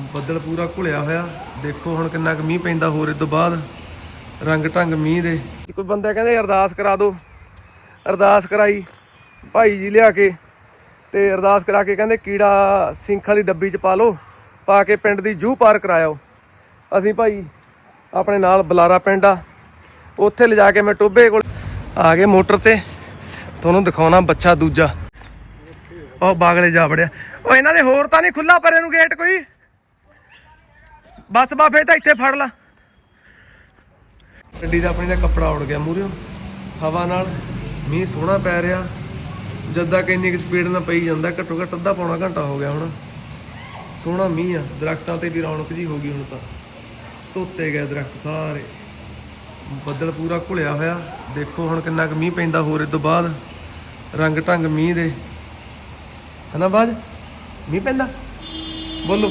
ਬੱਦਲ ਪੂਰਾ ਘੁਲਿਆ ਹੋਇਆ। ਦੇਖੋ ਹੁਣ ਕਿੰਨਾ ਕੁ ਮੀਂਹ ਪੈਂਦਾ ਹੋਰ ਇਸ ਤੋਂ ਬਾਅਦ। ਰੰਗ ਢੰਗ ਮੀਂਹ ਦੇ। ਕੋਈ ਬੰਦਾ ਕਹਿੰਦੇ ਅਰਦਾਸ ਕਰਾ ਦਿਓ ਅਰਦਾਸ ਕਰਾਈ ਭਾਈ ਜੀ ਲਿਆ ਕੇ ਤੇ ਅਰਦਾਸ ਕਰਾ ਕੇ ਕਹਿੰਦੇ, ਕੀੜਾ ਸਿੰਖ ਵਾਲੀ ਡੱਬੀ ਚ ਪਾ ਲਓ, ਪਾ ਕੇ ਪਿੰਡ ਦੀ ਜੂਹ ਪਾਰ ਕਰਾਇਓ। ਅਸੀਂ ਭਾਈ ਆਪਣੇ ਨਾਲ ਬਲਾਰਾ ਪਿੰਡ ਆ। ਉੱਥੇ ਲਿਜਾ ਕੇ ਮੈਂ ਟੋਬੇ ਕੋਲ ਆ ਗਏ ਮੋਟਰ ਤੇ। ਤੁਹਾਨੂੰ ਦਿਖਾਉਣਾ ਬੱਚਾ ਦੂਜਾ। ਉਹ ਬਾਗਲੇ ਜਾ ਵੜਿਆ। ਉਹ ਇਹਨਾਂ ਦੇ ਹੋਰ ਤਾਂ ਨਹੀਂ ਖੁੱਲਾ ਪਰੇ ਨੂੰ ਗੇਟ ਕੋਈ ਬਸ ਬਾਫੇ ਤਾਂ ਇੱਥੇ ਫੜ ਲਾ। ਗੱਡੀ ਦਾ ਆਪਣੀ ਦਾ ਕੱਪੜਾ ਉੜ ਗਿਆ ਮੂਰਿਓ ਹਵਾ ਨਾਲ ਮੀਂਹ ਸੋਹਣਾ ਪੈ ਰਿਹਾ। ਜਦਾਂ ਕਿ ਇੰਨੀ ਸਪੀਡ ਨਾਲ ਪਈ ਜਾਂਦਾ ਘੱਟੋ ਘੱਟ ਅੱਧਾ ਪੌਣਾ ਘੰਟਾ ਹੋ ਗਿਆ ਹੁਣ। ਸੋਹਣਾ ਮੀਂਹ ਆ ਦਰਖਤਾਂ ਤੇ ਵੀ ਰੌਣਕ ਜੀ ਹੋ ਗਈ ਹੁਣ ਤਾਂ। ਧੋਤੇ ਗਏ ਦਰਖਤ ਸਾਰੇ। ਬੱਦਲ ਪੂਰਾ ਘੁਲਿਆ ਹੋਇਆ। ਦੇਖੋ ਹੁਣ ਕਿੰਨਾ ਕੁ ਮੀਂਹ ਪੈਂਦਾ ਹੋਰ ਇਸ ਤੋਂ ਬਾਅਦ। ਰੰਗ ਢੰਗ ਮੀਂਹ ਦੇ। ਹਨਾ ਬਾਜ? ਮੀਂਹ ਪੈਂਦਾ? ਬੋਲੋ।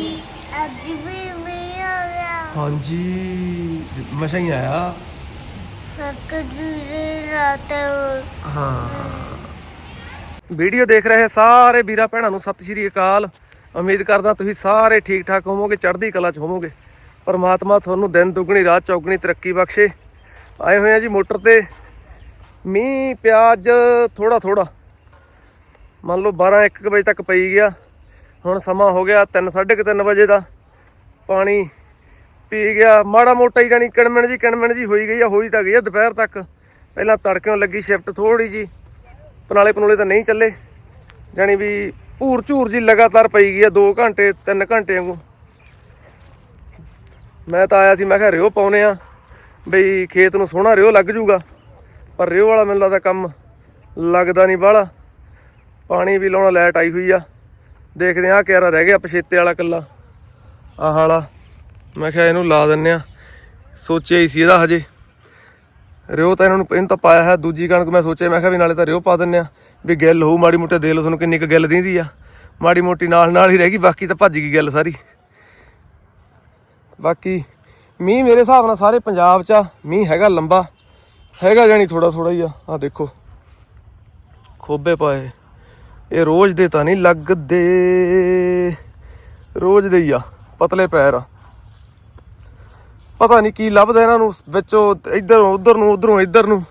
ਅੱਜ ਵੀ ਹਾਂਜੀ ਮਸਾਂ ਹੀ ਆਇਆ। ਹਾਂ। ਵੀਡੀਓ ਦੇਖ ਰਹੇ ਸਾਰੇ ਵੀਰਾਂ ਭੈਣਾਂ ਨੂੰ ਸਤਿ ਸ਼੍ਰੀ ਅਕਾਲ। ਉਮੀਦ ਕਰਦਾ ਤੁਸੀਂ ਸਾਰੇ ਠੀਕ ਠਾਕ ਹੋਵੋਗੇ, ਚੜ੍ਹਦੀ ਕਲਾ 'ਚ ਹੋਵੋਗੇ। ਪਰਮਾਤਮਾ ਤੁਹਾਨੂੰ ਦਿਨ ਦੁੱਗਣੀ, ਰਾਤ ਚੌਗਣੀ ਤਰੱਕੀ ਬਖਸ਼ੇ। ਆਏ ਹੋਏ ਆ ਜੀ ਮੋਟਰ ਤੇ। ਮੀਂਹ, ਪਿਆਜ ਥੋੜਾ ਥੋੜਾ ਮੰਨ ਲਓ 12 1 ਵਜੇ ਤੱਕ ਪਈ ਗਿਆ। ਹੁਣ ਸਮਾਂ ਹੋ ਗਿਆ 3 3:30 ਵਜੇ ਦਾ। ਪਾਣੀ ਪੀ ਗਿਆ। ਮਾੜਾ ਮੋਟਾ ਹੀ ਜਾਨੀ ਕਿਣਮਣ ਜੀ ਕਿਣਮਣ ਜੀ ਹੋਈ ਗਈ ਆ, ਹੋਈ ਤਾਂ ਗਈ ਆ ਦੁਪਹਿਰ ਤੱਕ। ਪਹਿਲਾਂ ਤੜਕਿਓਂ ਲੱਗੀ ਸ਼ਿਫਟ ਥੋੜੀ ਜੀ ਪਨਾਲੇ ਪਨੂਲੇ ਤਾਂ ਨਹੀਂ ਚੱਲੇ। ਜਾਨੀ ਵੀ ਭੂਰ ਝੂਰ ਜੀ ਲਗਾਤਾਰ ਪਈ ਗਈ ਆ 2 ਘੰਟੇ 3 ਘੰਟੇ ਵਾਂਗੂ। ਮੈਂ ਤਾਂ ਆਇਆ ਸੀ, ਮੈਂ ਕਿਹਾ ਰਿਓ ਪਾਉਨੇ ਆ। ਬਈ ਖੇਤ ਨੂੰ ਸੋਹਣਾ ਰਿਓ ਲੱਗ ਜੂਗਾ। ਪਰ ਰਿਓ ਵਾਲਾ ਮੈਨੂੰ ਲੱਗਦਾ ਕੰਮ ਲੱਗਦਾ ਨਹੀਂ ਬਾਹਲਾ। ਪਾਣੀ ਵੀ ਲਾਉਣਾ ਲਾਈਟ ਆਈ ਹੋਈ ਆ। ਦੇਖਦੇ ਆ ਕਿਹੜਾ ਰਹਿ ਗਿਆ ਪਛੇਤੇ ਵਾਲਾ ਕੱਲਾ। ਆਹ ਵਾਲਾ। ਮੈਂ ਕਿਹਾ ਇਹਨੂੰ ਲਾ ਦਿੰਨੇ ਆ। ਸੋਚਿਆ ਹੀ ਸੀ ਇਹਦਾ ਹਜੇ। ਰਿਓ ਤਾਂ ਇਹਨਾਂ ਨੂੰ ਇਹਨੂੰ ਤਾਂ ਪਾਇਆ ਹੈ ਦੂਜੀ ਕਣਕ ਮੈਂ ਸੋਚਿਆ, ਮੈਂ ਕਿਹਾ ਵੀ ਨਾਲੇ ਤਾਂ ਰਿਓ ਪਾ ਦਿੰਨੇ ਆ। ਵੀ ਗਿੱਲ ਹੋਊ, ਮਾੜੀ ਮੋਟੇ ਦੇ ਲਓ ਤੁਹਾਨੂੰ ਕਿੰਨੀ ਕੁ ਗਿੱਲ ਦਿੰਦੀ ਆ। ਮਾੜੀ ਮੋਟੀ ਨਾਲ ਨਾਲ ਹੀ ਰਹਿ ਗਈ, ਬਾਕੀ ਤਾਂ ਭੱਜ ਗਈ ਗਿੱਲ ਸਾਰੀ। ਬਾਕੀ ਮੀਂਹ ਮੇਰੇ ਹਿਸਾਬ ਨਾਲ ਸਾਰੇ ਪੰਜਾਬ 'ਚ ਆ। ਮੀਂਹ ਹੈਗਾ ਲੰਬਾ। ਹੈਗਾ ਜਾਨੀ ਥੋੜਾ ਥੋੜਾ ਹੀ ਆ। ਆ ਦੇਖੋ। ਖੋਬੇ ਪਾਏ। ਇਹ ਰੋਜ਼ ਦੇ ਤਾਂ ਨਹੀਂ ਲੱਗਦੇ। ਰੋਜ਼ ਦੇ ਹੀ ਆ। ਪਤਲੇ ਪੈਰ ਆ। ਪਤਾ ਨਹੀਂ ਕੀ ਲੱਭਦਾ ਇਹਨਾਂ ਨੂੰ, ਵਿੱਚੋਂ ਇੱਧਰੋਂ, ਉੱਧਰ ਨੂੰ ਉਧਰੋਂ, ਇੱਧਰ। ਨੂੰ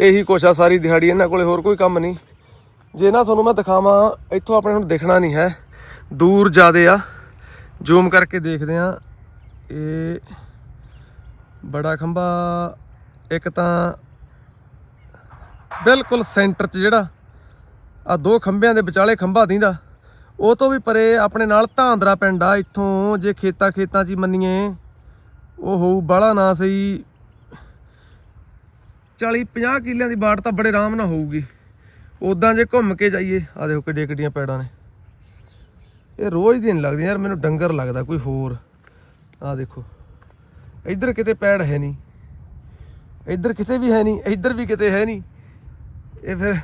ਇਹੀ ਕੁਛ ਆ, ਸਾਰੀ ਦਿਹਾੜੀ ਇਹਨਾਂ ਕੋਲੇ ਹੋਰ ਕੋਈ ਕੰਮ ਨਹੀਂ। ਜੇ ਨਾ ਤੁਹਾਨੂੰ ਮੈਂ ਦਿਖਾਵਾਂ, ਇੱਥੋਂ ਆਪਣੇ ਹੁਣ ਦਿਖਣਾ ਨਹੀਂ ਹੈ। ਦੂਰ ਜਾਦੇ ਆ। ਜ਼ੂਮ ਕਰਕੇ ਦੇਖਦੇ ਆ ਇਹ ਬੜਾ ਖੰਭਾ, ਇੱਕ ਤਾਂ ਬਿਲਕੁਲ ਸੈਂਟਰ 'ਚ ਜਿਹੜਾ ਆ ਦੋ ਖੰਭਿਆਂ ਦੇ ਵਿਚਾਲੇ ਖੰਭਾ ਦਿੰਦਾ। ਉਹ ਤੋਂ ਵੀ ਪਰੇ ਆਪਣੇ ਨਾਲ ਧਾਂਦਰਾ ਪਿੰਡ ਆ, ਇੱਥੋਂ ਜੇ ਖੇਤਾਂ ਖੇਤਾਂ 'ਚ ਹੀ ਮੰਨੀਏ। ਉਹ ਹੋਊ ਬਾਲਾ ਨਾ ਸਹੀ। 40 50 ਕਿੱਲਿਆਂ ਦੀ ਬਾੜ ਤਾਂ ਬੜੇ ਆਰਾਮ ਨਾਲ ਹੋਊਗੀ। ਉਦਾਂ ਜੇ ਘੁੰਮ ਕੇ ਜਾਈਏ ਆ ਦੇਖੋ ਕਿੱਡੀਆਂ ਕਿੱਡੀਆਂ ਪੈੜਾਂ ਨੇ। ਇਹ ਰੋਜ਼ ਦੀ ਨਹੀਂ ਲੱਗਦੀ ਯਾਰ, ਮੈਨੂੰ ਡੰਗਰ ਲੱਗਦਾ ਕੋਈ ਹੋਰ। ਆ ਦੇਖੋ, ਇੱਧਰ ਕਿਤੇ ਪੈੜ ਹੈ ਨਹੀਂ ਇੱਧਰ ਕਿਤੇ ਵੀ ਹੈ ਨਹੀਂ ਇੱਧਰ ਵੀ ਕਿਤੇ ਹੈ ਨਹੀਂ ਇਹ ਫਿਰ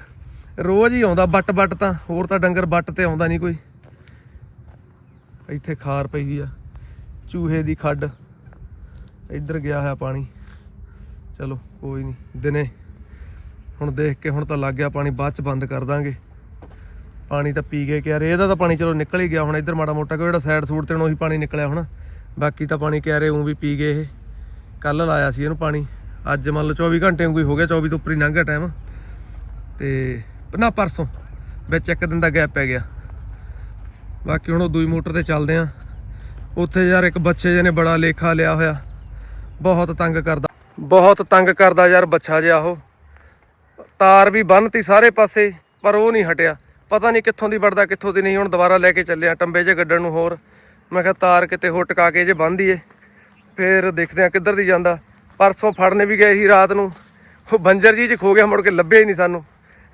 ਰੋਜ਼ ਹੀ ਆਉਂਦਾ ਬੱਟ ਬੱਟ ਤਾਂ, ਹੋਰ ਤਾਂ ਡੰਗਰ ਬੱਟ ਤੇ ਆਉਂਦਾ ਨਹੀਂ ਕੋਈ। ਇੱਥੇ ਖਾਰ ਪਈ ਆ, ਚੂਹੇ ਦੀ ਖੱਡ। ਇੱਧਰ ਗਿਆ ਹੋਇਆ ਪਾਣੀ। ਚਲੋ, ਕੋਈ ਨਹੀਂ ਦਿਨੇ ਹੁਣ ਦੇਖ ਕੇ ਹੁਣ ਤਾਂ ਲੱਗ ਗਿਆ ਪਾਣੀ, ਬਾਅਦ ਚ ਬੰਦ ਕਰ ਦਾਂਗੇ। ਪਾਣੀ ਤਾਂ ਪੀ ਗਏ ਕਿ ਯਾਰ, ਇਹਦਾ ਤਾਂ ਪਾਣੀ ਚਲੋ ਨਿਕਲ ਹੀ ਗਿਆ ਹੁਣ ਇੱਧਰ ਮਾੜਾ ਮੋਟਾ ਕੋਈ ਜਿਹੜਾ ਸਾਈਡ ਸੂਟ ਤੇ ਨੂੰ ਉਹੀ ਪਾਣੀ ਨਿਕਲਿਆ ਹੁਣ। ਬਾਕੀ ਤਾਂ ਪਾਣੀ ਕਹਿ ਰਹੇ ਉਹ ਵੀ ਪੀ ਗਏ ਇਹ। ਕੱਲ ਲਾਇਆ ਸੀ ਇਹਨੂੰ ਪਾਣੀ। ਅੱਜ ਮੰਨ ਲਓ 24 ਘੰਟੇ ਕੋਈ ਹੋ ਗਿਆ 24 ਤੋਂ ਉੱਪਰ ਹੀ ਲੰਘ ਗਿਆ ਟਾਈਮ ਤੇ ਨਾ ਪਰਸੋਂ ਵਿੱਚ ਇੱਕ ਦਿਨ ਦਾ ਗੈਪ ਪੈ ਗਿਆ। ਬਾਕੀ ਹੁਣ ਉਹ ਦੂਈ ਮੋਟਰ ਤੇ ਚੱਲਦੇ ਆ। ਉੱਥੇ ਯਾਰ ਇੱਕ ਬੱਚੇ ਜਿਹਨੇ ਬੜਾ ਲੇਖਾ ਲਿਆ ਹੋਇਆ। ਬਹੁਤ ਤੰਗ ਕਰਦਾ। ਬਹੁਤ ਤੰਗ ਕਰਦਾ ਯਾਰ ਬੱਚਾ ਜਿਹਾ ਉਹ। ਤਾਰ ਵੀ ਬੰਨਤੀ ਸਾਰੇ ਪਾਸੇ, ਪਰ ਉਹ ਨਹੀਂ ਹਟਿਆ। ਪਤਾ ਨਹੀਂ ਕਿੱਥੋਂ ਦੀ ਵੜਦਾ, ਕਿੱਥੋਂ ਦੀ ਨਹੀਂ। ਹੁਣ ਦੁਬਾਰਾ ਲੈ ਕੇ ਚੱਲਿਆ, ਟੰਬੇ 'ਚ ਗੱਡਣ ਨੂੰ ਹੋਰ। ਮੈਂ ਕਿਹਾ ਤਾਰ ਕਿਤੇ ਹੋਰ ਟਕਾ ਕੇ ਜੇ ਬੰਨ੍ਹਦੀਏ ਫੇਰ ਦੇਖਦੇ ਆ ਕਿੱਧਰ ਦੀ ਜਾਂਦਾ। ਪਰਸੋਂ ਫੜਨੇ ਵੀ ਗਏ ਸੀ ਰਾਤ ਨੂੰ। ਉਹ ਬੰਜਰ ਜੀ 'ਚ ਖੋ ਗਿਆ, ਮੁੜ ਕੇ ਲੱਭਿਆ ਹੀ ਨਹੀਂ ਸਾਨੂੰ।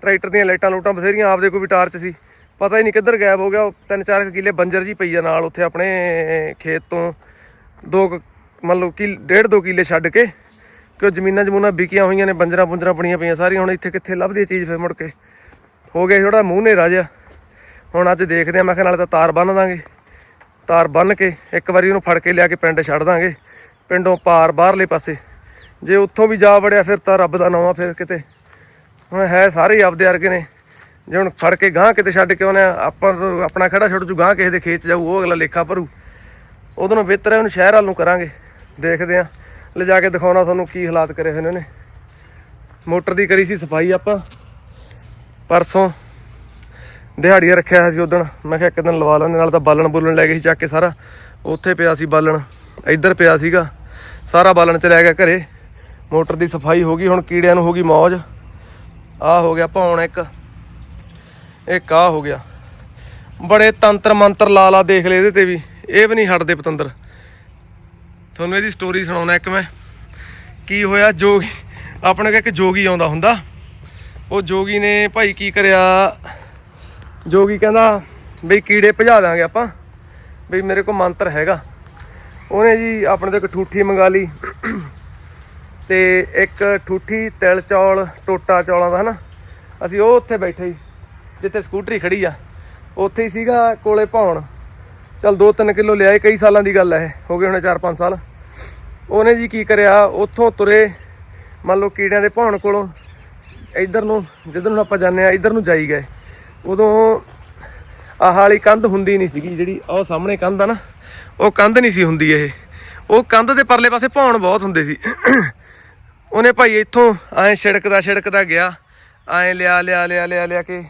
ਟਰੈਕਟਰ ਦੀਆਂ ਲਾਈਟਾਂ ਲੂਟਾਂ ਬਥੇਰੀਆਂ ਆਪਦੇ ਕੋਈ ਵੀ ਟਾਰਚ ਸੀ। ਪਤਾ ਹੀ ਨਹੀਂ ਕਿੱਧਰ ਗਾਇਬ ਹੋ ਗਿਆ। ਉਹ ਤਿੰਨ ਚਾਰ ਕੁ ਕਿੱਲੇ ਬੰਜਰ ਜੀ ਪਈ ਆ ਨਾਲ ਉੱਥੇ ਆਪਣੇ ਖੇਤ ਤੋਂ। ਦੋ ਮੰਨ ਲਓ ਕਿ ਡੇਢ ਦੋ ਕਿੱਲੇ ਛੱਡ ਕੇ ਕਿ ਜ਼ਮੀਨਾਂ ਜਮੂਨਾਂ ਵਿਕੀਆਂ ਹੋਈਆਂ ਨੇ, ਬੰਜਰਾਂ ਬੁੰਜਰਾਂ ਬਣੀਆਂ ਪਈਆਂ, ਸਾਰੀਆਂ ਹੁਣ ਇੱਥੇ ਕਿੱਥੇ ਲੱਭਦੀ ਚੀਜ਼ ਫੇਰ ਮੁੜ ਕੇ। ਹੋ ਗਿਆ ਥੋੜਾ ਮੂੰਹ ਨੇਰਾ ਜਿਹਾ। ਹੁਣ ਅੱਜ ਦੇਖਦੇ ਆ ਮੈਂ ਕਿਹਾ ਨਾਲੇ ਤਾਂ ਤਾਰ ਬੰਨ ਦਾਂਗੇ। ਤਾਰ ਬੰਨ ਕੇ ਇੱਕ ਵਾਰੀ ਉਹਨੂੰ ਫੜ ਕੇ ਲਿਆ ਕੇ ਪਿੰਡ ਛੱਡ ਦਾਂਗੇ। ਪਿੰਡੋਂ ਪਾਰ ਬਾਹਰਲੇ ਪਾਸੇ। ਜੇ ਉੱਥੋਂ ਵੀ ਜਾ ਵੜਿਆ ਫਿਰ ਤਾਂ ਰੱਬ ਦਾ ਨਾਮ ਆ ਫਿਰ ਕਿਤੇ। ਹੁਣ ਹੈ ਸਾਰੇ ਆਪਦੇ ਵਰਗੇ ਨੇ। ਜੇ ਹੁਣ ਫੜ ਕੇ ਗਾਂ ਕਿਤੇ ਛੱਡ ਕੇ ਉਹਨੇ ਆਪਾਂ ਤੋਂ ਆਪਣਾ ਖੜਾ ਛੱਡ ਜੂ ਗਾਂ ਕਿਸੇ ਦੇ ਖੇਤ ਜਾਊ, ਉਹ ਅਗਲਾ ਲੇਖਾ ਭਰੂ। ਉਦੋਂ ਨੂੰ ਬਿਹਤਰ ਹੈ ਉਹਨੂੰ ਸ਼ਹਿਰ ਵੱਲ ਨੂੰ ਕਰਾਂਗੇ। ਦੇਖਦੇ ਆ ਲਿਜਾ ਕੇ ਦਿਖਾਉਣਾ ਤੁਹਾਨੂੰ ਕੀ ਹਾਲਾਤ ਕਰੇ ਹੋਏ ਇਹਨਾਂ ਨੇ ਮੋਟਰ ਦੀ ਕਰੀ ਸੀ ਸਫ਼ਾਈ ਆਪਾਂ। ਪਰਸੋਂ ਦਿਹਾੜੀਆ ਰੱਖਿਆ ਹੋਇਆ ਸੀ ਉਦੋਂ। ਮੈਂ ਕਿਹਾ ਇੱਕ ਦਿਨ ਲਵਾ ਲੈਣੇ ਨਾਲ ਤਾਂ ਬਾਲਣ ਬੁਲਣ ਲੈ ਗਏ ਸੀ ਚੱਕ ਕੇ ਸਾਰਾ। ਉੱਥੇ ਪਿਆ ਸੀ ਬਾਲਣ, ਇੱਧਰ ਪਿਆ ਸੀਗਾ। ਸਾਰਾ ਬਾਲਣ ਚ ਲੈ ਗਿਆ ਘਰੇ। ਮੋਟਰ ਦੀ ਸਫ਼ਾਈ ਹੋ ਗਈ, ਹੁਣ ਕੀੜਿਆਂ ਨੂੰ ਹੋ ਗਈ ਮੌਜ। ਆ ਹੋ ਗਿਆ ਭੌਣ ਇੱਕ। ਇੱਕ ਆ ਹੋ ਗਿਆ। ਬੜੇ ਤੰਤਰ ਮੰਤਰ ਲਾ ਲਾ ਦੇਖ ਲਏ ਇਹਦੇ ਤੇ ਵੀ। ਇਹ ਵੀ ਨਹੀਂ ਹਟਦੇ ਪਤੰਦਰ। ਤੁਹਾਨੂੰ ਇਹਦੀ ਸਟੋਰੀ ਸੁਣਾਉਣਾ ਇੱਕ ਮੈਂ। ਕੀ ਹੋਇਆ? ਜੋਗੀ, ਆਪਣੇ ਕੋਲ ਇੱਕ ਜੋਗੀ ਆਉਂਦਾ ਹੁੰਦਾ। ਉਹ ਜੋਗੀ ਨੇ ਭਾਈ ਕੀ ਕਰਿਆ? ਜੋਗੀ ਕਹਿੰਦਾ, ਬਈ ਕੀੜੇ ਭਜਾ ਦਾਂਗੇ ਆਪਾਂ। ਬਈ ਮੇਰੇ ਕੋਲ ਮੰਤਰ ਹੈਗਾ। ਉਹਨੇ ਜੀ ਆਪਣੇ ਤੋਂ ਇੱਕ ਠੂਠੀ ਮੰਗਾ ਲਈ। ਤੇ ਇੱਕ ਠੂਠੀ ਤਿਲ ਚੌਲ, ਟੋਟਾ ਚੌਲਾਂ ਦਾ ਹਨਾ। ਅਸੀਂ ਉਹ ਉੱਥੇ ਬੈਠੇ ਸੀ, ਜਿੱਥੇ ਸਕੂਟਰੀ ਖੜੀ ਆ। ਉੱਥੇ ਹੀ ਸੀਗਾ ਕੋਲੇ ਭੌਣ। ਚਲ 2-3 ਕਿਲੋ ਲਿਆਏ, ਕਈ ਸਾਲਾਂ ਦੀ ਗੱਲ ਹੈ ਹੋ ਗਏ ਹੁਣੇ 4-5 ਸਾਲ। ਉਹਨੇ ਜੀ ਕੀ ਕਰਿਆ, ਉੱਥੋਂ ਤੁਰੇ, ਮੰਨ ਲਓ ਕੀੜਿਆਂ ਦੇ ਭੌਣ ਕੋਲੋਂ, ਇੱਧਰ ਨੂੰ, ਜਿੱਧਰ ਨੂੰ ਆਪਾਂ ਜਾਂਦੇ ਆ ਇੱਧਰ ਨੂੰ ਜਾਈ ਗਏ। ਉਦੋਂ ਆਹ ਵਾਲੀ ਕੰਧ ਹੁੰਦੀ ਨਹੀਂ ਸੀਗੀ, ਜਿਹੜੀ ਉਹ ਸਾਹਮਣੇ ਕੰਧ ਆ ਨਾ, ਉਹ ਕੰਧ ਨਹੀਂ ਸੀ ਹੁੰਦੀ ਇਹ। ਉਹ ਕੰਧ ਦੇ ਪਰਲੇ ਪਾਸੇ ਭੌਣ ਬਹੁਤ ਹੁੰਦੇ ਸੀ। ਉਹਨੇ ਭਾਈ ਇੱਥੋਂ ਐਂ ਛਿੜਕਦਾ ਛਿੜਕਦਾ ਗਿਆ, ਐਂ ਲਿਆ ਲਿਆ ਲਿਆ ਲਿਆ ਲਿਆ ਕੇ।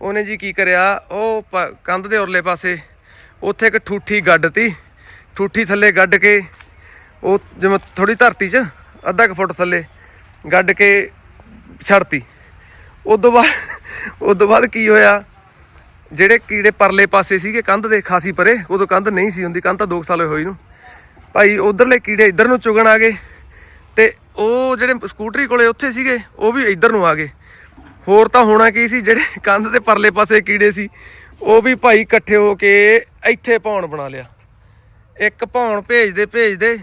ਉਹਨੇ ਜੀ ਕੀ ਕਰਿਆ, ਉਹ ਕੰਧ ਦੇ ਉਰਲੇ ਪਾਸੇ ਉੱਥੇ ਇੱਕ ਠੂਠੀ ਗੱਡਤੀ ਠੂਠੀ ਥੱਲੇ ਗੱਡ ਕੇ ਉਹ ਜਿਵੇਂ ਥੋੜੀ ਧਰਤੀ 'ਚ ਅੱਧਾ ਕੁ ਫੁੱਟ ਥੱਲੇ ਗੱਡ ਕੇ ਛੱਡਤੀ। ਉਦੋਂ ਬਾਅਦ ਉਦੋਂ ਬਾਅਦ ਕੀ ਹੋਇਆ? ਜਿਹੜੇ ਕੀੜੇ ਪਰਲੇ ਪਾਸੇ ਸੀਗੇ ਕੰਧ ਦੇ ਖਾਸੀ ਪਰੇ, ਉਦੋਂ ਕੰਧ ਨਹੀਂ ਸੀ ਹੁੰਦੀ, ਕੰਧ ਤਾਂ 2 ਸਾਲ ਹੋਈ ਨੂੰ। ਭਾਈ ਉਧਰਲੇ ਕੀੜੇ ਇੱਧਰ ਨੂੰ ਚੁਗਣ ਆ ਗਏ ਤੇ ਉਹ ਜਿਹੜੇ ਸਕੂਟਰੀ ਕੋਲੇ ਉੱਥੇ ਸੀਗੇ, ਉਹ ਵੀ ਇੱਧਰ ਨੂੰ ਆ ਗਏ। ਹੋਰ ਤਾਂ ਹੋਣਾ ਕੀ ਸੀ, ਜਿਹੜੇ ਕੰਧ ਦੇ ਪਰਲੇ ਪਾਸੇ ਕੀੜੇ ਸੀ ਉਹ ਵੀ ਭਾਈ ਇਕੱਠੇ ਹੋ ਕੇ ਇੱਥੇ ਭੌਣ ਬਣਾ ਲਿਆ। ਇੱਕ ਭੌਣ ਭੇਜਦੇ ਭੇਜਦੇ,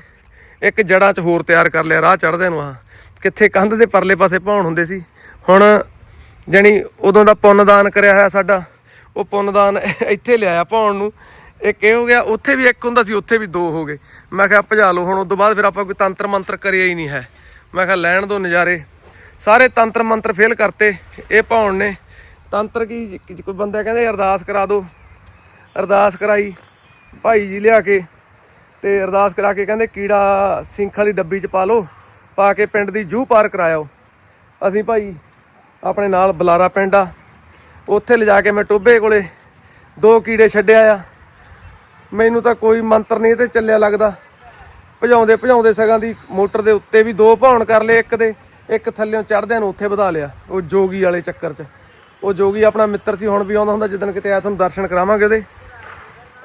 ਇੱਕ ਜੜਾਂ 'ਚ ਹੋਰ ਤਿਆਰ ਕਰ ਲਿਆ, ਰਾਹ ਚੜਦੇ ਨੂੰ ਆ ਕਿੱਥੇ ਕੰਧ ਦੇ ਪਰਲੇ ਪਾਸੇ ਭੌਣ ਹੁੰਦੇ ਸੀ। ਹੁਣ ਜਾਣੀ ਉਦੋਂ ਦਾ ਪੁੰਨਦਾਨ ਕਰਿਆ ਹੋਇਆ ਸਾਡਾ, ਉਹ ਪੁੰਨਦਾਨ ਇੱਥੇ ਲਿਆਇਆ ਭੌਣ ਨੂੰ। ਇੱਕ ਇਹ ਹੋ ਗਿਆ? ਉੱਥੇ ਵੀ ਇੱਕ ਹੁੰਦਾ ਸੀ, ਉੱਥੇ ਵੀ ਦੋ ਹੋ ਗਏ। ਮੈਂ ਕਿਹਾ, ਭਜਾ ਲਓ, ਹੁਣ ਉਸ ਤੋਂ ਬਾਅਦ ਫਿਰ ਆਪਾਂ ਕੋਈ ਤੰਤਰ ਮੰਤਰ ਕਰਿਆ ਹੀ ਨਹੀਂ ਹੈ। ਮੈਂ ਕਿਹਾ, ਲੈਣ ਦੋ ਨਜ਼ਾਰੇ। ਸਾਰੇ ਤੰਤਰ ਮੰਤਰ ਫੇਲ ਕਰਤੇ, ਇਹ ਭੌਣ ਨੇ। ਤੰਤਰ ਕੀ ਕੋਈ ਬੰਦਾ ਕਹਿੰਦੇ ਅਰਦਾਸ ਕਰਾ ਦਿਓ ਅਰਦਾਸ ਕਰਾਈ, ਭਾਈ ਜੀ ਲਿਆ ਕੇ ਤੇ ਅਰਦਾਸ ਕਰਾ ਕੇ ਕਹਿੰਦੇ, ਕੀੜਾ ਸਿੰਖ ਵਾਲੀ ਡੱਬੀ 'ਚ ਪਾ ਲਓ, ਪਾ ਕੇ ਪਿੰਡ ਦੀ ਜੂਹ ਪਾਰ ਕਰਾਇਓ। ਅਸੀਂ ਭਾਈ ਆਪਣੇ ਨਾਲ ਬਲਾਰਾ ਪਿੰਡ ਆ। ਉੱਥੇ ਲਿਜਾ ਕੇ ਮੈਂ ਟੋਬੇ ਕੋਲੇ ਦੋ ਕੀੜੇ ਛੱਡਿਆ ਆ। ਮੈਨੂੰ ਤਾਂ ਕੋਈ ਮੰਤਰ ਨਹੀਂ ਇਹ ਤੇ ਚੱਲਿਆ ਲੱਗਦਾ। ਭਜਾਉਂਦੇ ਭਜਾਉਂਦੇ ਸਗਾਂ ਦੀ ਮੋਟਰ ਦੇ ਉੱਤੇ ਵੀ ਦੋ ਭਾਉਣ ਕਰ ਲਏ, ਇੱਕ ਦੇ, ਇੱਕ ਥੱਲਿਓਂ ਚੜਦਿਆਂ ਨੂੰ ਉੱਥੇ ਵਧਾ ਲਿਆ, ਉਹ ਜੋਗੀ ਵਾਲੇ ਚੱਕਰ 'ਚ। ਉਹ ਜੋਗੀ ਆਪਣਾ ਮਿੱਤਰ ਸੀ, ਹੁਣ ਵੀ ਆਉਂਦਾ ਹੁੰਦਾ, ਜਿੱਦਣ ਕਿਤੇ ਆਇਆ, ਤੁਹਾਨੂੰ ਦਰਸ਼ਨ ਕਰਾਵਾਂਗੇ ਉਹਦੇ।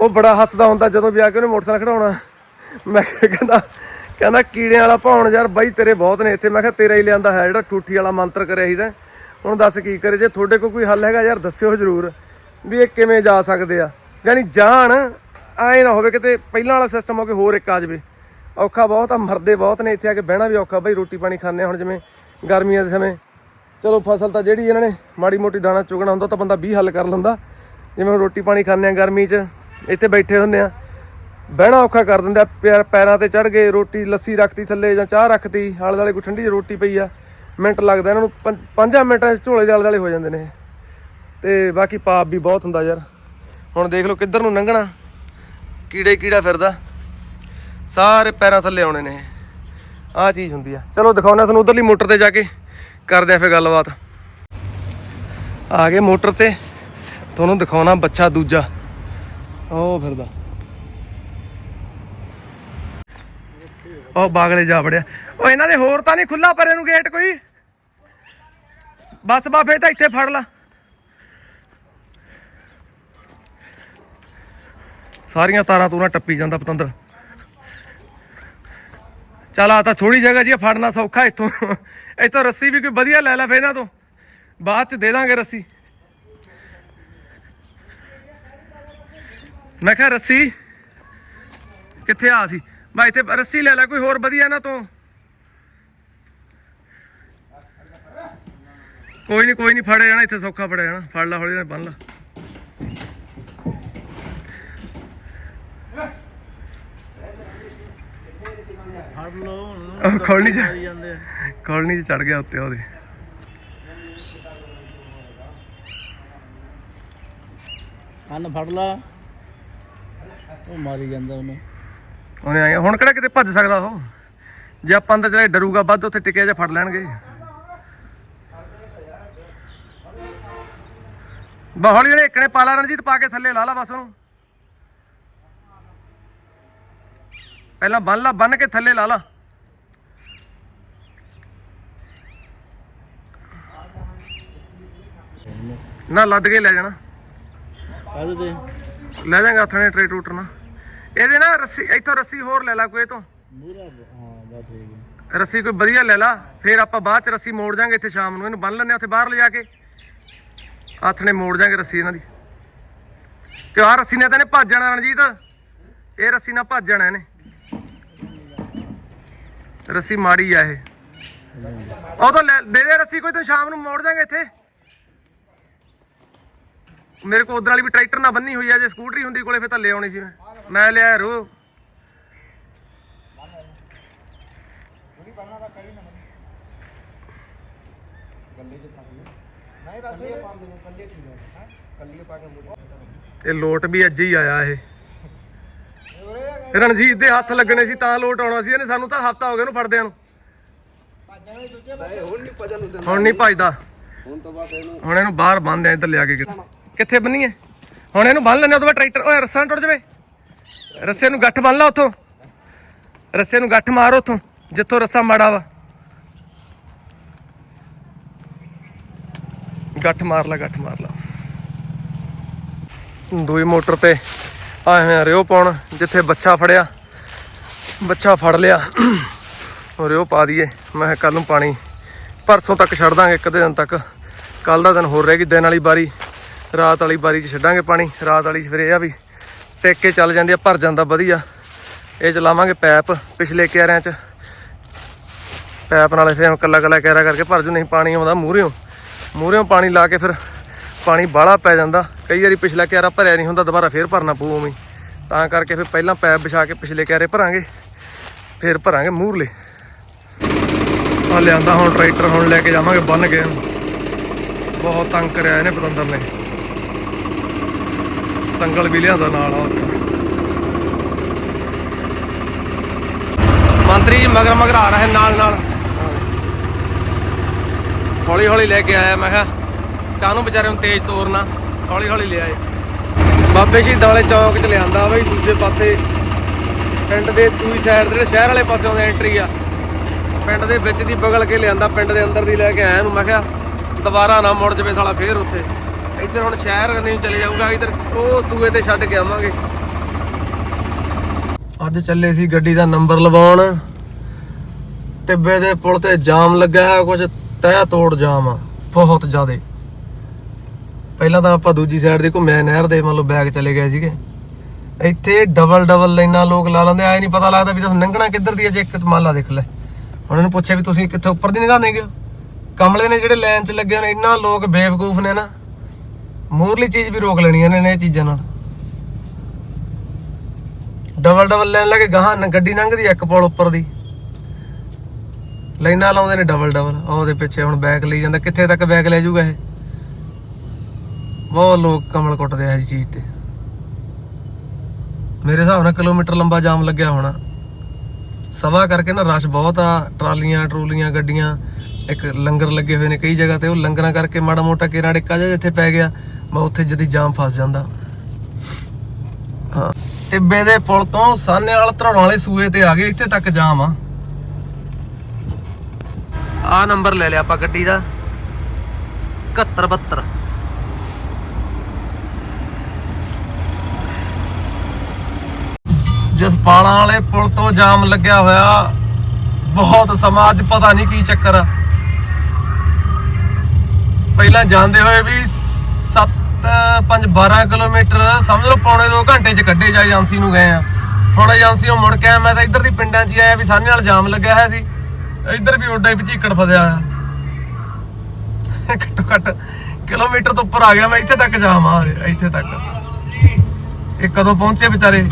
ਉਹ ਬੜਾ ਹੱਸਦਾ ਹੁੰਦਾ ਜਦੋਂ ਵੀ ਆ ਕੇ ਉਹਨੇ ਮੋਟਰਸਾਈਕਲ ਖੜਾਉਣਾ ਮੈਂ ਕਿਹਾ, ਕਹਿੰਦਾ ਕਹਿੰਦਾ, ਕੀੜਿਆਂ ਵਾਲਾ ਭਾਉਣ ਯਾਰ, ਬਾਈ ਤੇਰੇ ਬਹੁਤ ਨੇ ਇੱਥੇ। ਮੈਂ ਕਿਹਾ, ਤੇਰਾ ਹੀ ਲਿਆਂਦਾ ਹੈ ਜਿਹੜਾ ਠੂਠੀ ਵਾਲਾ ਮੰਤਰ ਕਰਿਆ ਸੀ ਤਾਂ ਹੁਣ ਦੱਸ ਕੀ ਕਰੇ, ਜੇ ਤੁਹਾਡੇ ਕੋਲ ਕੋਈ ਹੱਲ ਹੈਗਾ ਯਾਰ, ਦੱਸਿਓ ਜ਼ਰੂਰ ਵੀ ਇਹ ਕਿਵੇਂ ਜਾ ਸਕਦੇ ਆ। ਯਾਨੀ ਜਾਣ, ਐ ਨਾ ਹੋਵੇ ਕਿਤੇ ਪਹਿਲਾਂ ਵਾਲਾ ਸਿਸਟਮ ਹੋ ਕੇ ਹੋਰ ਇੱਕ ਆ ਜਾਵੇ। ਔਖਾ ਬਹੁਤ ਆ, ਮਰਦੇ ਬਹੁਤ ਨੇ ਇੱਥੇ ਆ ਕੇ, ਬਹਿਣਾ ਵੀ ਔਖਾ। ਬਾਈ ਰੋਟੀ ਪਾਣੀ ਖਾਂਦੇ ਆ ਹੁਣ, ਜਿਵੇਂ ਗਰਮੀਆਂ ਦੇ ਸਮੇਂ। ਚਲੋ ਫਸਲ ਤਾਂ ਜਿਹੜੀ ਇਹਨਾਂ ਨੇ ਮਾੜੀ ਮੋਟੀ ਦਾਣਾ ਚੁਗਣਾ ਹੁੰਦਾ ਤਾਂ ਬੰਦਾ 20 ਹੱਲ ਕਰ ਲੈਂਦਾ। ਜਿਵੇਂ ਹੁਣ ਰੋਟੀ ਪਾਣੀ ਖਾਂਦੇ ਆ ਗਰਮੀ 'ਚ, ਇੱਥੇ ਬੈਠੇ ਹੁੰਦੇ ਆ ਬਹਿਣਾ ਔਖਾ ਕਰ ਦਿੰਦਾ, ਪੈਰ ਪੈਰਾਂ ਤੇ ਚੜ ਗਏ, ਰੋਟੀ ਲੱਸੀ ਰੱਖਤੀ ਥੱਲੇ ਜਾਂ ਚਾਹ ਰੱਖਤੀ, ਆਲੇ ਦੁਆਲੇ ਕੋਈ ਠੰਡੀ ਜਿਹੀ ਰੋਟੀ ਪਈ ਆ, ਮਿੰਟ ਲੱਗਦਾ ਇਹਨਾਂ ਨੂੰ 5 ਮਿੰਟਾਂ 'ਚ ਝੋਲੇ ਦੇ ਆਲੇ ਦੁਆਲੇ ਹੋ ਜਾਂਦੇ ਨੇ ਇਹ। ਤੇ ਬਾਕੀ ਪਾਪ ਵੀ ਬਹੁਤ ਹੁੰਦਾ ਯਾਰ। ਹੁਣ ਦੇਖ ਲਓ ਕਿੱਧਰ ਨੂੰ ਲੰਘਣਾ। ਕੀੜੇ ਕੀੜਾ ਫਿਰਦਾ। ਸਾਰੇ ਪੈਰਾਂ ਥੱਲੇ ਆਉਣੇ ਨੇ। ਆਹ ਚੀਜ਼ ਹੁੰਦੀ ਆ। ਚਲੋ ਦਿਖਾਉਣਾ ਤੁਹਾਨੂੰ ਉਧਰਲੀ ਮੋਟਰ ਤੇ ਜਾ ਕੇ। ਕਰਦੇ ਆ ਫਿਰ ਗੱਲਬਾਤ। ਆ ਗਏ ਮੋਟਰ ਤੇ। ਤੁਹਾਨੂੰ ਦਿਖਾਉਣਾ ਬੱਚਾ ਦੂਜਾ। ਉਹ ਫਿਰਦਾ। ਉਹ ਬਾਗਲੇ ਜਾ ਵੜਿਆ। ਉਹ ਇਹਨਾਂ ਦੇ ਹੋਰ ਤਾਂ ਨਹੀਂ ਖੁੱਲਾ ਪਰੇ ਨੂੰ ਗੇਟ ਕੋਈ। ਬਸ ਬਾਫੇ ਤਾਂ ਇੱਥੇ ਫੜ ਲਾ। ਸਾਰੀਆਂ ਤਾਰਾਂ ਤੂਰਾਂ ਟੱਪੀ ਜਾਂਦਾ ਪਤੰਦਰ। ਚੱਲ ਆ ਤਾਂ ਥੋੜੀ ਜਗ੍ਹਾ ਜੀ ਫੜਨਾ ਸੌਖਾ ਇੱਥੋਂ। ਇੱਥੋਂ ਰੱਸੀ ਵੀ ਕੋਈ ਵਧੀਆ ਲੈ ਲੈ ਫੇ ਇਹਨਾਂ ਤੋਂ। ਬਾਅਦ ਚ ਦੇ ਦਾਂਗੇ ਰੱਸੀ। ਮੈਂ ਕਿਹਾ ਰੱਸੀ ਕਿੱਥੇ ਆ ਸੀ? ਮੈਂ ਇੱਥੇ ਰੱਸੀ ਲੈ ਲੈ, ਕੋਈ ਹੋਰ ਵਧੀਆ ਇਹਨਾਂ ਤੋਂ। ਕੋਈ ਨਹੀਂ ਕੋਈ ਨਹੀਂ ਫੜਿਆ ਜਾਣਾ, ਇੱਥੇ ਸੌਖਾ ਫੜਿਆ ਜਾਣਾ। ਫੜ ਲੈ, ਹੌਲੀ ਨਾਲ ਬੰਨ ਲਾ ਫੜ ਲਓ ਉਹ ਖੋਲਣੀ ਚ। ਕੌਲਨੀ ਚ ਚੜ ਗਿਆ ਉੱਤੇ ਉਹਦੇ। ਕੰਨ ਫੜ ਲਾ। ਉਹ ਮਾਰੀ ਜਾਂਦਾ ਉਹਨੂੰ। ਉਹਨੇ ਆਏ ਹੁਣ ਕਿਹੜਾ ਕਿਤੇ ਭੱਜ ਸਕਦਾ ਉਹ? ਜੇ ਆਪਾਂ ਅੰਦਰ ਚਲੇ ਡਰੂਗਾ ਵੱਧ ਉੱਥੇ ਟਿਕਿਆ ਜਾਂ ਫੜ ਲੈਣਗੇ। ਬਾਹਲੀ ਜਿਹੜੇ ਇੱਕਨੇ ਪਾਲਾ ਰਣਜੀਤ ਪਾ ਕੇ ਥੱਲੇ ਲਾ ਲਾ ਬਸ ਉਹਨੂੰ। ਪਹਿਲਾਂ ਬੰਨ ਲਾ ਬੰਨ ਕੇ ਥੱਲੇ ਲਾ ਲਾ। ਨਾ ਲੱਦ ਕੇ ਲੈ ਜਾਣਾ। ਕਾਹਦੇ ਤੇ ਲੈ ਜਾਗਾ ਥਣੇ ਟਰੇ ਟੂਟਰ ਨਾ ਇਹਦੇ ਨਾ ਰੱਸੀ ਇੱਥੋਂ ਰੱਸੀ ਹੋਰ ਲੈ ਲਾ ਕੋਈ ਤੋਂ। ਮੂਰਾ ਹਾਂ ਬਾ ਠੀਕ ਹੈ। ਰੱਸੀ ਕੋਈ ਵਧੀਆ ਲੈ ਲਾ ਫਿਰ ਆਪਾਂ ਬਾਅਦ ਚ ਰੱਸੀ ਮੋੜ ਜਾਾਂਗੇ ਇੱਥੇ ਸ਼ਾਮ ਨੂੰ। ਇਹਨੂੰ ਬੰਨ ਲੈਣੇ ਉੱਥੇ ਬਾਹਰ ਲਿਜਾ ਕੇ। ਹੱਥ ਨੇ ਮੋੜ ਜਾਾਂਗੇ ਰੱਸੀ ਇਹਨਾਂ ਦੀ। ਤੇ ਆਹ ਰੱਸੀ ਨੇ ਤਾਂ ਇਹਨੇ ਭੱਜ ਜਾਣਾ ਰਣਜੀਤ। ਇਹ ਰੱਸੀ ਨਾਲ ਭੱਜ ਜਾਣਾ ਇਹਨੇ। ਰੱਸੀ ਮਾੜੀ ਆ ਇਹ। ਉਹ ਤਾਂ ਦੇ ਦੇ ਰੱਸੀ ਕੋਈ ਤੂੰ ਸ਼ਾਮ ਨੂੰ ਮੋੜ ਜਾਾਂਗੇ ਇੱਥੇ। ਮੇਰੇ ਕੋਲ ਉਧਰ ਵਾਲੀ ਵੀ ਟਰੈਕਟਰ ਨਾਲ ਬੰਨੀ ਹੋਈ ਆ, ਜੇ ਸਕੂਟਰੀ ਹੁੰਦੀ ਕੋਲੇ ਫਿਰ ਤਾਂ ਆਉਣੀ ਸੀ ਮੈਂ। ਮੈਂ ਲਿਆ ਰੋ। ਇਹ ਲੋਟ ਵੀ ਅੱਜ ਹੀ ਆਇਆ ਇਹ। ਰਣਜੀਤ ਦੇ ਹੱਥ ਲੱਗਣੇ ਸੀ, ਤਾਂ ਲੋਟ ਆਉਣਾ ਸੀ, ਇਹਨੇ ਸਾਨੂੰ ਤਾਂ ਹਫਤਾ ਹੋ ਗਿਆ ਇਹਨੂੰ ਫੜਦਿਆਂ ਨੂੰ। ਹੁਣ ਨਹੀਂ ਭਜਦਾ। ਹੁਣ ਤਾਂ ਬਸ ਇਹਨੂੰ ਹੁਣ ਇਹਨੂੰ ਬਾਹਰ ਬੰਨ੍ਹ ਆ ਇੱਧਰ ਲਿਆ ਕੇ ਕਿੱਥੇ ਕਿੱਥੇ ਬੰਨੀਏ ਹੁਣ ਇਹਨੂੰ ਬੰਨ ਲੈਣੇ ਉਹ ਤੋਂ ਬਾਅਦ ਟਰੈਕਟਰ ਓਏ, ਰੱਸਾ ਨਾ ਟੁੱਟ ਜਾਵੇ। ਰੱਸੇ ਨੂੰ ਗੱਠ ਬੰਨ ਲਾ ਉੱਥੋਂ। ਰੱਸੇ ਨੂੰ ਗੱਠ ਮਾਰ ਉੱਥੋਂ, ਜਿੱਥੋਂ ਰੱਸਾ ਮਾੜਾ ਵਾ। ਗੱਠ ਮਾਰ ਲਾ, ਗੱਠ ਮਾਰ ਲਾ। ਦੂਈ ਮੋਟਰ ਤੇ ਆਏ ਹੋਏ ਆ ਰਿਓ ਪਾਉਣ, ਜਿੱਥੇ ਬੱਚਾ ਫੜਿਆ। ਬੱਚਾ ਫੜ ਲਿਆ। ਉਹ ਰਿਓ ਪਾ ਦਈਏ। ਮੈਂ ਕੱਲ ਨੂੰ ਪਾਣੀ ਪਰਸੋਂ ਤੱਕ ਛੱਡ ਦਾਂਗੇ, ਇੱਕ ਦਿਨ ਤੱਕ। ਕੱਲ ਦਾ ਦਿਨ ਹੋਰ ਰਹਿ ਗਈ, ਦਿਨ ਵਾਲੀ ਬਾਰੀ ਰਾਤ ਵਾਲੀ ਬਾਰੀ 'ਚ ਛੱਡਾਂਗੇ ਪਾਣੀ, ਰਾਤ ਵਾਲੀ 'ਚ ਫਿਰ ਇਹ ਆ ਵੀ ਟੇਕ ਕੇ ਚੱਲ ਜਾਂਦੀ ਆ, ਭਰ ਜਾਂਦਾ ਵਧੀਆ। ਇਹ ਚਲਾਵਾਂਗੇ ਪੈਪ ਪਿਛਲੇ ਕਿਆਰਿਆਂ 'ਚ। ਪੈਪ ਨਾਲੇ ਫਿਰ ਕੱਲਾ ਕੱਲਾ ਕਿਆਰਾ ਕਰਕੇ ਭਰ ਜੂ, ਨਹੀਂ ਪਾਣੀ ਆਉਂਦਾ ਮੂਹਰਿਓਂ। ਮੂਹਰਿਓਂ ਪਾਣੀ ਲਾ ਕੇ ਫਿਰ ਪਾਣੀ ਬਾਹਲਾ ਪੈ ਜਾਂਦਾ। ਕਈ ਵਾਰੀ ਪਿਛਲਾ ਕਿਆਰਾ ਭਰਿਆ ਨਹੀਂ ਹੁੰਦਾ, ਦੁਬਾਰਾ ਫੇਰ ਭਰਨਾ ਪਊ ਉਵੇਂ। ਤਾਂ ਕਰਕੇ ਫਿਰ ਪਹਿਲਾਂ ਪੈਪ ਵਿਛਾ ਕੇ ਪਿਛਲੇ ਕਿਆਰੇ ਭਰਾਂਗੇ, ਫਿਰ ਭਰਾਂਗੇ ਮੂਹਰਲੇ। ਆ ਲਿਆਂਦਾ ਹੁਣ ਟਰੈਕਟਰ, ਹੁਣ ਲੈ ਕੇ ਜਾਵਾਂਗੇ ਬੰਨ ਕੇ। ਬਹੁਤ ਤੰਗ ਕਰਿਆ ਇਹਨੇ ਪਤੰਦਰ ਨੇ। ਸੰਗਲ ਵੀ ਲਿਆਂਦਾ ਨਾਲ ਆ ਮੰਤਰੀ ਜੀ, ਮਗਰ ਮਗਰ ਆ ਰਹੇ ਨਾਲ ਨਾਲ। ਹੌਲੀ ਹੌਲੀ ਲੈ ਕੇ ਆਇਆ, ਮੈਂ ਕਿਹਾ, ਕਾਹਨੂੰ ਵਿਚਾਰੇ ਨੂੰ ਤੇਜ਼ ਤੋਰਨਾ? ਹੌਲੀ ਹੌਲੀ ਲਿਆਏ ਬਾਬੇ ਸ਼ਹੀਦਾਂ ਵਾਲੇ ਚੌਂਕ 'ਚ ਲਿਆਂਦਾ ਬਈ ਦੂਜੇ ਪਾਸੇ। ਪਿੰਡ ਦੇ ਦੂਜੀ ਸਾਈਡ ਜਿਹੜੇ ਸ਼ਹਿਰ ਵਾਲੇ ਪਾਸੇ ਦੀ ਐਂਟਰੀ ਆ। ਪਿੰਡ ਦੇ ਵਿੱਚ ਦੀ ਬਗਲ ਕੇ ਲਿਆਂਦਾ, ਪਿੰਡ ਦੇ ਅੰਦਰ ਦੀ ਲੈ ਕੇ ਆਇਆ ਨੂੰ ਮੈਂ ਕਿਹਾ, ਦੁਬਾਰਾ ਨਾ ਮੁੜ ਜਵੇ ਸਾਲਾ, ਫੇਰ ਉੱਥੇ। ਇੱਧਰ ਹੁਣ ਸ਼ਹਿਰ ਨਹੀਂ ਚਲੇ ਜਾਊਗਾ, ਇੱਧਰ ਉਹ ਸੂਏ ਤੇ ਛੱਡ ਕੇ ਆਵਾਂਗੇ। ਅੱਜ ਚੱਲੇ ਸੀ ਗੱਡੀ ਦਾ ਨੰਬਰ ਲਵਾਉਣ। ਟਿੱਬੇ ਦੇ ਪੁਲ ਤੇ ਜਾਮ ਲੱਗਾ ਹੈ ਕੁਝ ਤਹਿ ਤੋੜ ਜਾਮ ਆ, ਬਹੁਤ ਜ਼ਿਆਦੇ। ਪਹਿਲਾਂ ਤਾਂ ਆਪਾਂ ਦੂਜੀ ਸਾਈਡ ਦੀ ਘੁੰਮਿਆ, ਨਹਿਰ ਦੇ ਮਤਲਬ ਬੈਗ ਚਲੇ ਗਏ ਸੀਗੇ। ਇੱਥੇ ਡਬਲ ਡਬਲ ਲਾਈਨਾਂ ਲੋਕ ਲਾ ਲੈਂਦੇ ਆਏ ਨਹੀਂ ਪਤਾ ਲੱਗਦਾ ਵੀ ਤੁਹਾਨੂੰ ਲੰਘਣਾ ਕਿੱਧਰ ਦੀ ਹੈ ਜੇ ਇੱਕ ਮਾਲਾ ਦੇਖ ਲੈ। ਹੁਣ ਇਹਨੂੰ ਪੁੱਛਿਆ ਵੀ ਤੁਸੀਂ ਕਿੱਥੇ ਉੱਪਰ ਦੀ ਨਿਗਾਹ ਦੇਗੇ ਕਮਲੇ ਨੇ ਜਿਹੜੇ ਲਾਈਨ 'ਚ ਲੱਗੇ ਨੇ, ਇੰਨਾ ਲੋਕ ਬੇਵਕੂਫ ਨੇ ਨਾ। ਮੂਰਲੀ ਚੀਜ਼ ਵੀ ਰੋਕ ਲੈਣੀ ਇਹਨਾਂ ਨੇ ਇਹ ਚੀਜ਼ਾਂ ਨਾਲ। ਡਬਲ ਡਬਲ ਲਾਈਨ ਲਾ ਕੇ ਗਾਹਾਂ ਗੱਡੀ ਲੰਘਦੀ ਇੱਕ ਪੁਲ ਉੱਪਰ ਦੀ। ਲਾਈਨਾਂ ਲਾਉਂਦੇ ਨੇ ਡਬਲ ਡਬਲ। ਉਹਦੇ ਪਿੱਛੇ ਹੁਣ ਬੈਕ ਲਈ ਜਾਂਦਾ। ਕਿੱਥੇ ਤੱਕ ਬੈਕ ਲੈ ਜਾਊਗਾ ਇਹ? ਬਹੁਤ ਲੋਕ ਕਮਲ ਕੁੱਟਦੇ ਆ ਇਸ ਚੀਜ਼ ਤੇ। ਮੇਰੇ ਹਿਸਾਬ ਨਾਲ ਕਿਲੋਮੀਟਰ ਲੰਬਾ ਜਾਮ ਲੱਗਿਆ ਹੋਣਾ। ਸਭਾ ਕਰਕੇ ਨਾ ਰਸ਼ ਬਹੁਤ ਆ। ਟਰਾਲੀਆਂ, ਟਰੂਲੀਆਂ, ਗੱਡੀਆਂ, ਇੱਕ ਲੰਗਰ ਲੱਗੇ ਹੋਏ ਨੇ ਕਈ ਜਗ੍ਹਾ ਤੇ। ਉਹ ਲੰਗਰਾਂ ਕਰਕੇ ਮਾੜਾ ਮੋਟਾ ਕਿਹੜਾ ਡਿੱਕਾ ਜਿਹਾ ਜਿੱਥੇ ਪੈ ਗਿਆ। ਮੈਂ ਉੱਥੇ ਜਦੀ ਜਾਮ ਫਸ ਜਾਂਦਾ। ਹਾਂ। ਟਿੱਬੇ ਦੇ ਪੁਲ ਤੋਂ ਸਾਹਨੇ ਵਾਲ ਧਰੋਣ ਵਾਲੇ ਸੂਏ ਤੇ ਆ ਗਏ, ਇੱਥੇ ਤੱਕ ਜਾਮ ਆ। ਆ ਨੰਬਰ ਲੈ ਲਿਆ ਆਪਾਂ ਗੱਡੀ ਦਾ। 7172 ਜਸਪਾਲਾਂ ਵਾਲੇ ਪੁਲ ਤੋਂ ਜਾਮ ਲੱਗਿਆ ਹੋਇਆ। ਬਹੁਤ ਸਮਾਂ, ਅੱਜ ਪਤਾ ਨਹੀਂ ਕੀ ਚੱਕਰ ਆ। ਪਹਿਲਾਂ ਜਾਂਦੇ ਹੋਏ ਵੀ 7 5 12 ਕਿਲੋਮੀਟਰ ਸਮਝ ਲਓ ਪੌਣੇ 2 ਘੰਟੇ ਚ ਕੱਢੇ ਜਾ ਏਜੰਸੀ ਨੂੰ ਗਏ ਆ। ਹੁਣ ਏਜੰਸੀੋਂ ਮੁੜ ਕੇ ਆਇਆ, ਮੈਂ ਤਾਂ ਇੱਧਰ ਦੀ ਪਿੰਡਾਂ 'ਚ ਆਇਆ ਵੀ ਸਾਹਨੇ ਨਾਲ ਜਾਮ ਲੱਗਿਆ ਹੋਇਆ ਸੀ। ਇੱਧਰ ਵੀ ਓਡਾ ਹੀ ਝੀਕੜ ਫਸਿਆ ਹੋਇਆ। ਘੱਟੋ ਘੱਟ ਕਿਲੋਮੀਟਰ ਤੋਂ ਉੱਪਰ ਆ ਗਿਆ, ਮੈਂ ਇੱਥੇ ਤੱਕ ਜਾਮ ਆ ਇੱਥੇ ਤੱਕ। ਇਹ ਕਦੋਂ ਪਹੁੰਚੇ ਵਿਚਾਰੇ?